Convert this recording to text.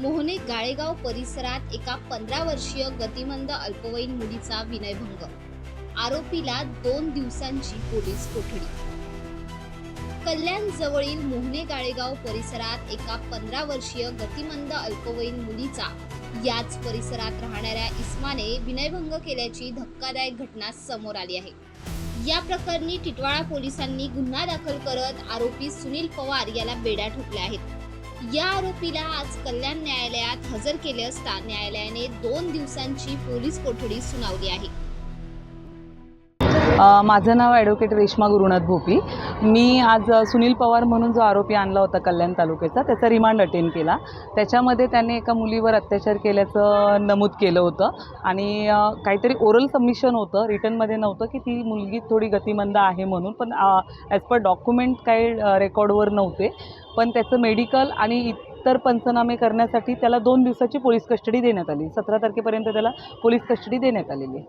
मोहने गाळेगाव परिसरात एका पंधरा वर्षीय गतिमंद अल्पवयीन मुलीचा विनयभंग. आरोपीला दोन दिवसांची पोलीस कोठडी. कल्याण जवळील मोहने गाळेगाव परिसरात एका पंधरा वर्षीय गतिमंद अल्पवयीन मुलीचा याच परिसरात राहणाऱ्या इस्माने विनयभंग केल्याची धक्कादायक घटना समोर आली आहे. या प्रकरणी टिटवाळा पोलिसांनी गुन्हा दाखल करत आरोपी सुनील पवार याला बेड्या ठोकल्या आहेत. या आरोपीला आज कल्याण न्यायालयात हजर केले असता न्यायालयाने दोन दिवसांची पोलीस कोठडी सुनावली आहे. माझं नाव ॲडव्होकेट रेश्मा गुरुनाथ भोपी. मी आज सुनील पवार म्हणून जो आरोपी आणला होता कल्याण तालुक्याचा त्याचा रिमांड अटेंड केला. त्याच्यामध्ये त्याने एका मुलीवर अत्याचार केल्याचं नमूद केलं होतं आणि काहीतरी ओरल सबमिशन होतं. रिटर्नमध्ये नव्हतं की ती मुलगी थोडी गतिमंद आहे म्हणून पण ॲज पर डॉक्युमेंट काही रेकॉर्डवर नव्हते. पण त्याचं मेडिकल आणि इतर पंचनामे करण्यासाठी त्याला दोन दिवसाची पोलीस कस्टडी देण्यात आली. सतरा तारखेपर्यंत त्याला पोलीस कस्टडी देण्यात आलेली